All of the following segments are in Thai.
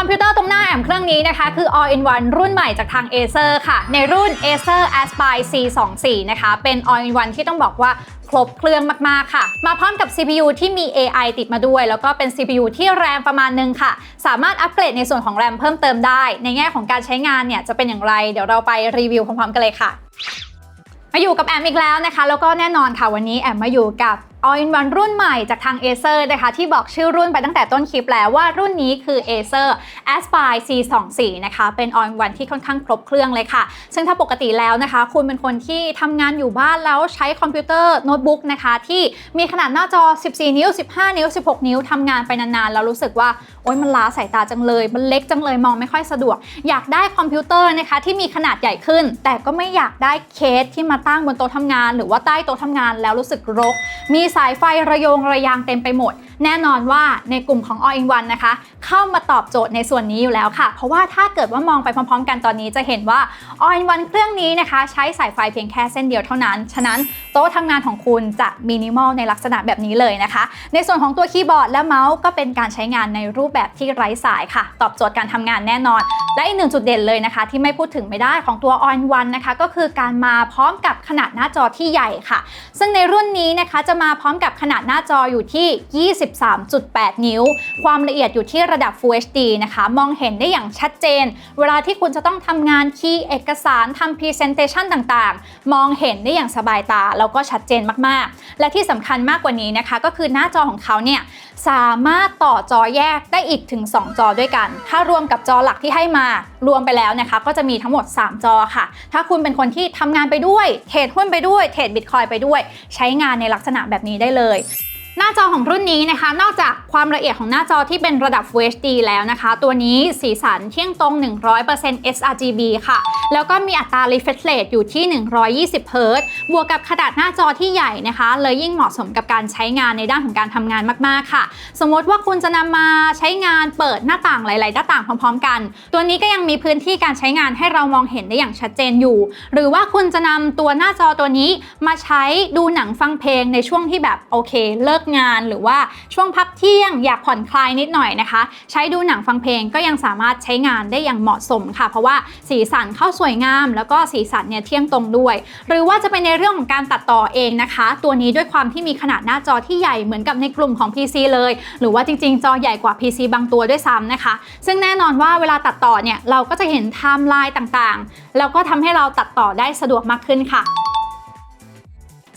คอมพิวเตอร์ตรงหน้าแอมเครื่องนี้นะคะ คือ all in one รุ่นใหม่จากทาง Acer ค่ะ ในรุ่น Acer Aspire C24 นะคะเป็น all in one ที่ต้องบอกว่าครบเครื่องมาก ๆ ค่ะ มาพร้อมกับ CPU ที่มี AI ติดมาด้วย แล้วก็เป็น CPU ที่แรมประมาณนึงค่ะ สามารถอัปเกรดในส่วนของแรมเพิ่มเติมได้ ในแง่ของการใช้งานเนี่ยจะเป็นอย่างไร เดี๋ยวเราไปรีวิวพร้อมๆกันเลยค่ะ มาอยู่กับแอมอีกแล้วนะคะ แล้วก็แน่นอนค่ะวันนี้แอมมาอยู่กับ All in One รุ่นใหม่จากทาง Acer นะคะที่บอกชื่อรุ่นไปตั้งแต่ต้นคลิปแล้วว่ารุ่นนี้คือ Acer Aspire C24 นะคะเป็น All in One ที่ค่อนข้างครบเครื่องเลยค่ะ ซึ่งถ้าปกติแล้วนะคะ คุณเป็นคนที่ทำงานอยู่บ้านแล้วใช้คอมพิวเตอร์โน้ตบุ๊กนะคะที่มีขนาดหน้าจอ 14 นิ้ว 15 นิ้ว 16 นิ้วทำงานไปนานๆ แล้วรู้สึกว่า โอ๊ยมันล้าสายตาจังเลย มันเล็กจังเลยมองไม่ค่อยสะดวก อยากได้คอมพิวเตอร์นะคะที่มีขนาดใหญ่ขึ้น แต่ก็ไม่อยากได้เคสที่มาตั้งบนโต๊ะทำงาน หรือว่าใต้โต๊ะทำงานแล้วรู้สึกรกมีสายไฟระโยงระยางเต็มไปหมด แน่นอนว่าในกลุ่มของ All in One นะคะ เข้ามาตอบโจทย์ในส่วนนี้อยู่แล้วค่ะ เพราะว่าถ้าเกิดว่ามองไปพร้อมๆ กันตอนนี้จะเห็นว่า All in One เครื่องนี้นะคะ ใช้สายไฟเพียงแค่เส้นเดียวเท่านั้น ฉะนั้นโต๊ะทำงานของคุณจะมินิมอลในลักษณะแบบนี้เลยนะคะ ในส่วนของตัวคีย์บอร์ดและเมาส์ก็เป็นการใช้งานในรูปแบบที่ไร้สายค่ะ ตอบโจทย์การทำงานแน่นอน และอีกหนึ่งจุดเด่นเลยนะคะ ที่ไม่พูดถึงไม่ได้ของตัว All in One นะคะ ก็คือการมาพร้อมกับขนาดหน้าจอที่ใหญ่ค่ะ ซึ่งในรุ่นนี้นะคะจะมาพร้อมกับขนาดหน้าจออยู่ที่23.8 นิ้ว ความละเอียดอยู่ที่ระดับ Full HD นะคะ มองเห็นได้อย่างชัดเจน เวลาที่คุณจะต้องทำงานคีย์เอกสารทำ Presentation ต่างๆ มองเห็นได้อย่างสบายตา แล้วก็ชัดเจนมากๆ และที่สำคัญมากกว่านี้นะคะ ก็คือหน้าจอของเขาเนี่ยสามารถต่อจอแยกได้อีกถึง 2 จอด้วยกัน ถ้ารวมกับจอหลักที่ให้มารวมไปแล้วนะคะ ก็จะมีทั้งหมด 3 จอค่ะ ถ้าคุณเป็นคนที่ทำงานไปด้วย เทรดหุ้นไปด้วย เทรดบิตคอยไปด้วย ใช้งานในลักษณะแบบนี้ได้เลย หน้าจอของรุ่นนี้นะคะ นอกจากความละเอียดของหน้าจอที่เป็นระดับ Full HD แล้วนะคะ ตัวนี้สีสันเที่ยงตรง 100% sRGB ค่ะ แล้วก็มีอัตรา refresh rate อยู่ที่ 120 Hz บวกกับขนาดหน้าจอที่ใหญ่นะคะ เลยยิ่งเหมาะสมกับการใช้งานในด้านของการทำงานมากๆค่ะ สมมติว่าคุณจะนำมาใช้งานเปิดหน้าต่างหลาย ๆ หน้าต่างพร้อม ๆ กัน ตัวนี้ก็ยังมีพื้นที่การใช้งานให้เรามองเห็นได้อย่างชัดเจนอยู่ หรือว่าคุณจะนำตัวหน้าจอตัวนี้มาใช้ดูหนังฟังเพลงในช่วงที่แบบโอเคเลิกงาน หรือว่าช่วงพักเที่ยงอยากผ่อนคลายนิดหน่อยนะคะ ใช้ดูหนังฟังเพลงก็ยังสามารถใช้งานได้อย่างเหมาะสมค่ะ เพราะว่าสีสันเข้าสวยงาม แล้วก็สีสันเนี่ยเที่ยงตรงด้วย หรือว่าจะเป็นในเรื่องของการตัดต่อเองนะคะ ตัวนี้ด้วยความที่มีขนาดหน้าจอที่ใหญ่เหมือนกับในกลุ่มของ PC เลย หรือว่าจริง ๆ จอใหญ่กว่า PC บางตัวด้วยซ้ำนะคะ ซึ่งแน่นอนว่าเวลาตัดต่อเนี่ยเราก็จะเห็นไทม์ไลน์ต่างๆ แล้วก็ทำให้เราตัดต่อได้สะดวกมากขึ้นค่ะ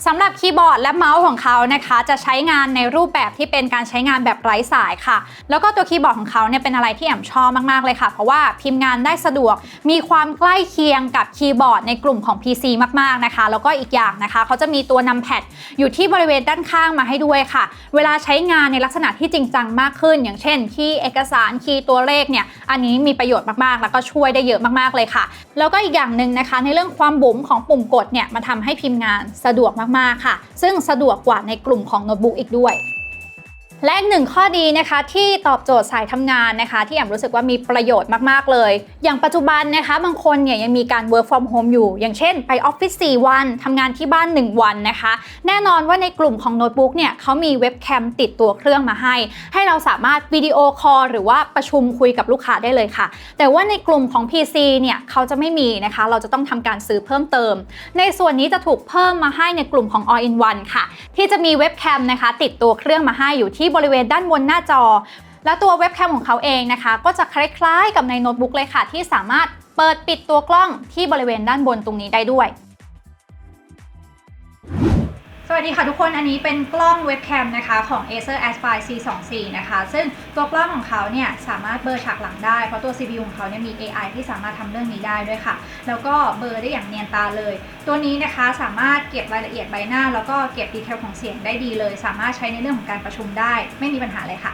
สำหรับคีย์บอร์ดและเมาส์ของเขานะคะจะใช้งานในรูปแบบที่เป็นการใช้งานแบบไร้สายค่ะ แล้วก็ตัวคีย์บอร์ดของเขาเนี่ยเป็นอะไรที่แอมชอบมากๆเลยค่ะ เพราะว่าพิมพ์งานได้สะดวก มีความใกล้เคียงกับคีย์บอร์ดในกลุ่มของ PC มากๆนะคะ แล้วก็อีกอย่างนะคะ เขาจะมีตัวนำแพดอยู่ที่บริเวณด้านข้างมาให้ด้วยค่ะ เวลาใช้งานในลักษณะที่จริงจังมากขึ้น อย่างเช่นคีย์เอกสารคีย์ตัวเลขเนี่ยอันนี้มีประโยชน์มากๆ แล้วก็ช่วยได้เยอะมากๆเลยค่ะ แล้วก็อีกอย่างหนึ่งนะคะ ในเรื่องความบุ๋มของปุ่มกดเนี่ยมาทำให้พิมพ์งานสะดวกมากๆค่ะ ซึ่งสะดวกกว่าในกลุ่มของโน้ตบุ๊กอีกด้วย และหนึ่งข้อดีนะคะที่ตอบโจทย์สายทำงานนะคะ ที่แอมรู้สึกว่ามีประโยชน์มากๆเลย อย่างปัจจุบันนะคะ บางคนเนี่ยยังมีการ work from home อยู่ อย่างเช่นไปออฟฟิศ4วันทำงานที่บ้าน 1 วันนะคะ แน่นอนว่าในกลุ่มของโน้ตบุ๊กเนี่ยเขามีเว็บแคมติดตัวเครื่องมาให้ ให้เราสามารถวิดีโอคอลหรือว่าประชุมคุยกับลูกค้าได้เลยค่ะ แต่ว่าในกลุ่มของ PC เนี่ยเขาจะไม่มีนะคะ เราจะต้องทำการซื้อเพิ่มเติม ในส่วนนี้จะถูกเพิ่มมาให้ในกลุ่มของ All in One ค่ะ ที่จะมีเว็บแคมนะคะติดตัวเครื่องมาให้อยู่ที่บริเวณด้านบนหน้าจอ และตัวเว็บแคมของเขาเองนะคะ ก็จะคล้ายๆ กับในโน้ตบุ๊กเลยค่ะ ที่สามารถเปิดปิดตัวกล้องที่บริเวณด้านบนตรงนี้ได้ด้วย วัสดีค่ะทุกคน อันนี้เป็นกล้องเว็บแคมนะคะของ Acer Aspire C24 นะคะ ซึ่งตัวกล้องของเขาเนี่ยสามารถเบลอฉากหลังได้ เพราะตัว CPU ของเขาเนี่ยมี AI ที่สามารถทำเรื่องนี้ได้ด้วยค่ะ แล้วก็เบลอได้อย่างเนียนตาเลย ตัวนี้นะคะสามารถเก็บรายละเอียดใบหน้า แล้วก็เก็บดีเทลของเสียงได้ดีเลย สามารถใช้ในเรื่องของการประชุมได้ ไม่มีปัญหาเลยค่ะ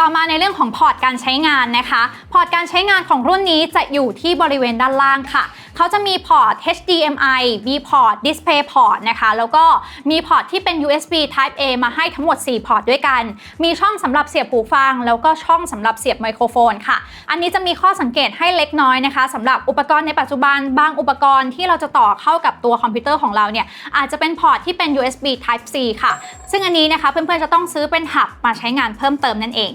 ต่อมาในเรื่องของพอร์ตการใช้งานนะคะ พอร์ตการใช้งานของรุ่นนี้จะอยู่ที่บริเวณด้านล่างค่ะ เขาจะมีพอร์ต HDMI B port Display port นะคะ แล้วก็มีพอร์ตที่เป็น USB Type A มาให้ทั้งหมด 4 พอร์ตด้วยกัน มีช่องสำหรับเสียบหูฟัง แล้วก็ช่องสำหรับเสียบไมโครโฟนค่ะ อันนี้จะมีข้อสังเกตให้เล็กน้อยนะคะสำหรับอุปกรณ์ในปัจจุบันบางอุปกรณ์ที่เราจะต่อเข้ากับตัวคอมพิวเตอร์ของเราเนี่ยอาจจะเป็นพอร์ตที่เป็น USB Type C ค่ะ ซึ่งอันนี้นะคะเพื่อนๆจะต้องซื้อเป็นหับมาใช้งานเพิ่มเติมนั่นเอง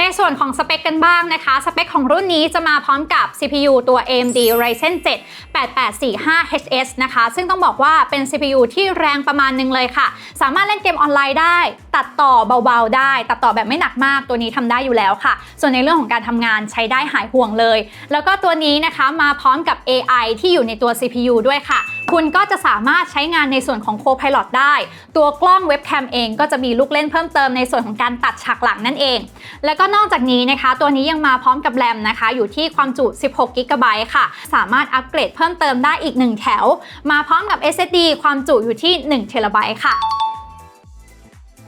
ในส่วนของสเปคกันบ้างนะคะ สเปคของรุ่นนี้จะมาพร้อมกับ CPU ตัว AMD Ryzen 7 8845HS นะคะ ซึ่งต้องบอกว่าเป็น CPU ที่แรงประมาณนึงเลยค่ะ สามารถเล่นเกมออนไลน์ได้ ตัดต่อเบาๆได้ ตัดต่อแบบไม่หนักมากตัวนี้ทำได้อยู่แล้วค่ะ ส่วนในเรื่องของการทำงานใช้ได้หายห่วงเลย แล้วก็ตัวนี้นะคะมาพร้อมกับ AI ที่อยู่ในตัว CPU ด้วยค่ะ คุณก็จะสามารถใช้งานในส่วนของ Copilot ได้ ตัวกล้องเว็บแคมเองก็จะมีลูกเล่นเพิ่มเติมในส่วนของการตัดฉากหลังนั่นเอง แล้วก็นอกจากนี้นะคะ ตัวนี้ยังมาพร้อมกับแรมนะคะ อยู่ที่ความจุ 16 g b ค่ะ สามารถอัปเกรดเพิ่มเติมได้อีก 1 แถว มาพร้อมกับ SSD ความจุอยู่ที่ 1 t b ค่ะ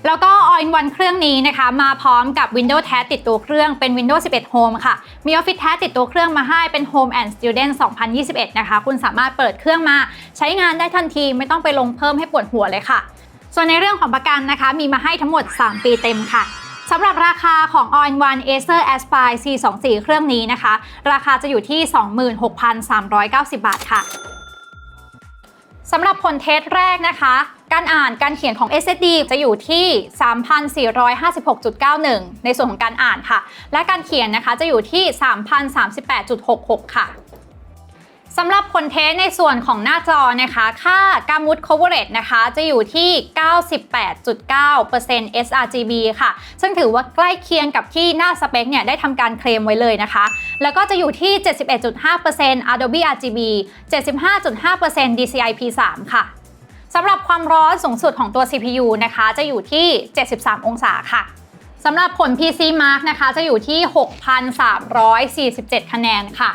แล้วก็ All in One เครื่องนี้นะคะ มาพร้อมกับ Windows แท้ติดตัวเครื่องเป็น Windows 11 Home ค่ะ มี Office แท้ติดตัวเครื่องมาให้เป็น Home and Student 2021 นะคะ คุณสามารถเปิดเครื่องมาใช้งานได้ทันทีไม่ต้องไปลงเพิ่มให้ปวดหัวเลยค่ะ ส่วนในเรื่องของประกันนะคะ มีมาให้ทั้งหมด 3 ปีเต็มค่ะ สำหรับราคาของ All in One Acer Aspire C24 เครื่องนี้นะคะ ราคาจะอยู่ที่ 26,390 บาทค่ะสำหรับผลเทสแรกนะคะ การอ่านการเขียนของ SSD จะอยู่ที่ 3,456.91 ในส่วนของการอ่านค่ะ และการเขียนนะคะจะอยู่ที่ 3,038.66 ค่ะ สำหรับผลเทสในส่วนของหน้าจอนะคะ ค่า Gamut Coverage นะคะ จะอยู่ที่ 98.9% sRGB ค่ะ ซึ่งถือว่าใกล้เคียงกับที่หน้าสเปคเนี่ยได้ทำการเคลมไว้เลยนะคะ แล้วก็จะอยู่ที่ 71.5% Adobe RGB 75.5% DCI P3 ค่ะสำหรับความร้อนสูงสุดของตัว CPU นะคะ จะอยู่ที่ 73 องศาค่ะสำหรับผล PC Mark นะคะ จะอยู่ที่ 6,347 คะแนนค่ะ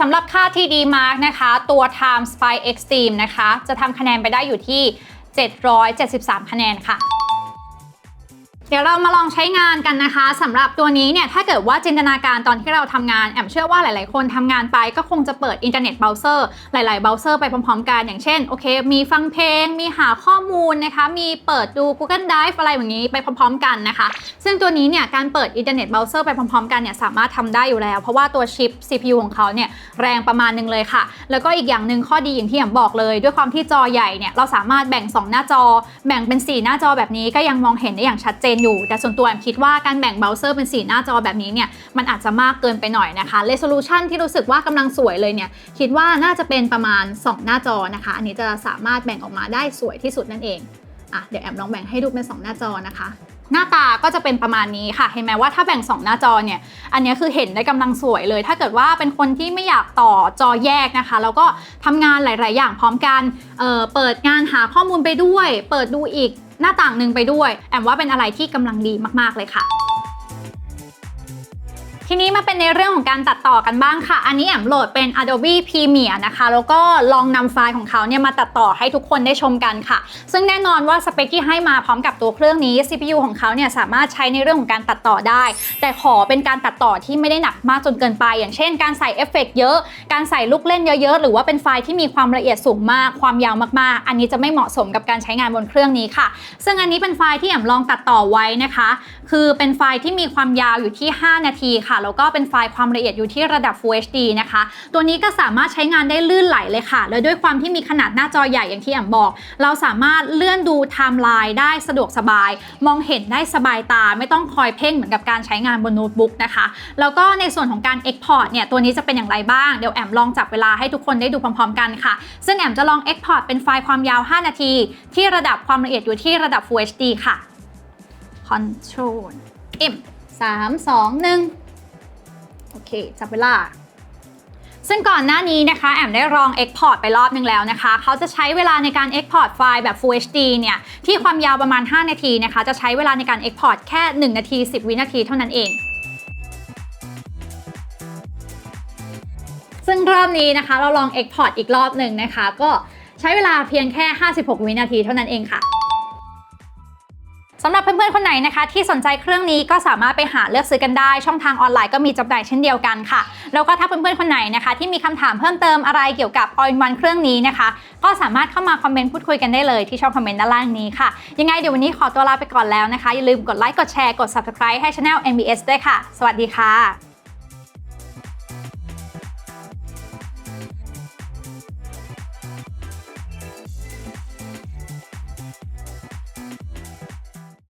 สำหรับค่า TD Mark นะคะ ตัว Time Spy Extreme นะคะ จะทำคะแนนไปได้อยู่ที่ 773 คะแนนค่ะ เดี๋ยวเรามาลองใช้งานกันนะคะสำหรับตัวนี้เนี่ยถ้าเกิดว่าจินตนาการตอนที่เราทำงานแอมเชื่อว่าหลาย ๆ คนทำงานไปก็คงจะเปิดอินเทอร์เน็ตเบราว์เซอร์หลาย ๆ เบราว์เซอร์ไปพร้อม ๆ กันอย่างเช่นโอเค มีฟังเพลง มีหาข้อมูลนะคะ มีเปิดดู Google Drive อะไรแบบนี้ไปพร้อม ๆ กันนะคะ ซึ่งตัวนี้เนี่ยการเปิดอินเทอร์เน็ตเบราว์เซอร์ไปพร้อม ๆ กันเนี่ยสามารถทำได้อยู่แล้ว เพราะว่าตัวชิป CPU ของเขาเนี่ยแรงประมาณนึงเลยค่ะ แล้วก็อีกอย่างหนึ่งข้อดีอย่างที่แอมบอกเลย ด้วยความที่จอใหญ่เนี่ยเราสามารถแบ่ง 2 หน้าจอ แบ่งเป็น 4 หน้าจอแบบนี้ก็ยังมองเห็นได้อย่างชัดเจนอยู่ แต่ส่วนตัวแอมคิดว่าการแบ่งเบราว์เซอร์เป็น4หน้าจอแบบนี้เนี่ยมันอาจจะมากเกินไปหน่อยนะคะ resolution ที่รู้สึกว่ากำลังสวยเลยเนี่ยคิดว่าน่าจะเป็นประมาณ 2 หน้าจอนะคะ อันนี้จะสามารถแบ่งออกมาได้สวยที่สุดนั่นเองอะเดี๋ยวแอมลองแบ่งให้ดูเป็น 2 หน้าจอนะคะหน้าตาก็จะเป็นประมาณนี้ค่ะ เห็นไหมว่าถ้าแบ่ง 2 หน้าจอเนี่ย อันนี้คือเห็นได้กำลังสวยเลย ถ้าเกิดว่าเป็นคนที่ไม่อยากต่อจอแยกนะคะ แล้วก็ทำงานหลาย ๆ อย่างพร้อมกันเเปิดงานหาข้อมูลไปด้วย เปิดดูอีก หน้าต่างหนึ่งไปด้วย แอมว่าเป็นอะไรที่กำลังดีมากๆเลยค่ะ ทีนี้มาเป็นในเรื่องของการตัดต่อกันบ้างค่ะ อันนี้แอมโหลดเป็น Adobe Premiere นะคะ แล้วก็ลองนำไฟล์ของเขาเนี่ยมาตัดต่อให้ทุกคนได้ชมกันค่ะ ซึ่งแน่นอนว่าสเปคที่ให้มาพร้อมกับตัวเครื่องนี้ CPU ของเขาเนี่ยสามารถใช้ในเรื่องของการตัดต่อได้ แต่ขอเป็นการตัดต่อที่ไม่ได้หนักมากจนเกินไป อย่างเช่น การใส่เอฟเฟกต์เยอะ การใส่ลูกเล่นเยอะๆ หรือว่าเป็นไฟล์ที่มีความละเอียดสูงมาก ความยาวมากๆ อันนี้จะไม่เหมาะสมกับการใช้งานบนเครื่องนี้ค่ะ ซึ่งอันนี้เป็นไฟล์ที่แอมลองตัดต่อไว้นะคะ คือเป็นไฟล์ที่มีความยาวอยู่ที่ 5 นาทีค่ะแล้วก็เป็นไฟล์ความละเอียดอยู่ที่ระดับ Full HD นะคะ ตัวนี้ก็สามารถใช้งานได้ลื่นไหลเลยค่ะ แล้วด้วยความที่มีขนาดหน้าจอใหญ่อย่างที่แอมบอก เราสามารถเลื่อนดูไทม์ไลน์ได้สะดวกสบาย มองเห็นได้สบายตา ไม่ต้องคอยเพ่งเหมือนกับการใช้งานบนโน้ตบุ๊กนะคะ แล้วก็ในส่วนของการ Export เนี่ยตัวนี้จะเป็นอย่างไรบ้างเดี๋ยวแอมลองจับเวลาให้ทุกคนได้ดูพร้อม ๆ กันค่ะ ซึ่งแอมจะลอง Export เป็นไฟล์ความยาว 5 นาที ที่ระดับความละเอียดอยู่ที่ระดับ Full HD ค่ะ Control M 3 2 1โอ เคจับเวลา ซึ่งก่อนหน้านี้นะคะ แอมได้ลอง Export ไปรอบนึงแล้วนะคะ เขาจะใช้เวลาในการ Export ไฟล์แบบ Full HD เนี่ย ที่ความยาวประมาณ 5 นาทีนะคะ จะใช้เวลาในการ Export แค่ 1 นาที 10 วินาทีเท่านั้นเองซึ่งรอบนี้นะคะเราลอง Export อีกรอบหนึ่งนะคะ ก็ใช้เวลาเพียงแค่ 56 วินาทีเท่านั้นเองค่ะ สำหรับเพื่อนๆ คนไหนนะคะ ที่สนใจเครื่องนี้ก็สามารถไปหาเลือกซื้อกันได้ ช่องทางออนไลน์ก็มีจำหน่ายเช่นเดียวกันค่ะ แล้วก็ถ้าเพื่อนๆ คนไหนนะคะ ที่มีคำถามเพิ่มเติมอะไรเกี่ยวกับ All in One เครื่องนี้นะคะ ก็สามารถเข้ามาคอมเมนต์พูดคุยกันได้เลยที่ช่องคอมเมนต์ด้านล่างนี้ค่ะ ยังไงเดี๋ยววันนี้ขอตัวลาไปก่อนแล้วนะคะ อย่าลืมกดไลค์กดแชร์กด subscribe ให้ช anel MBS ด้วยค่ะ สวัสดีค่ะ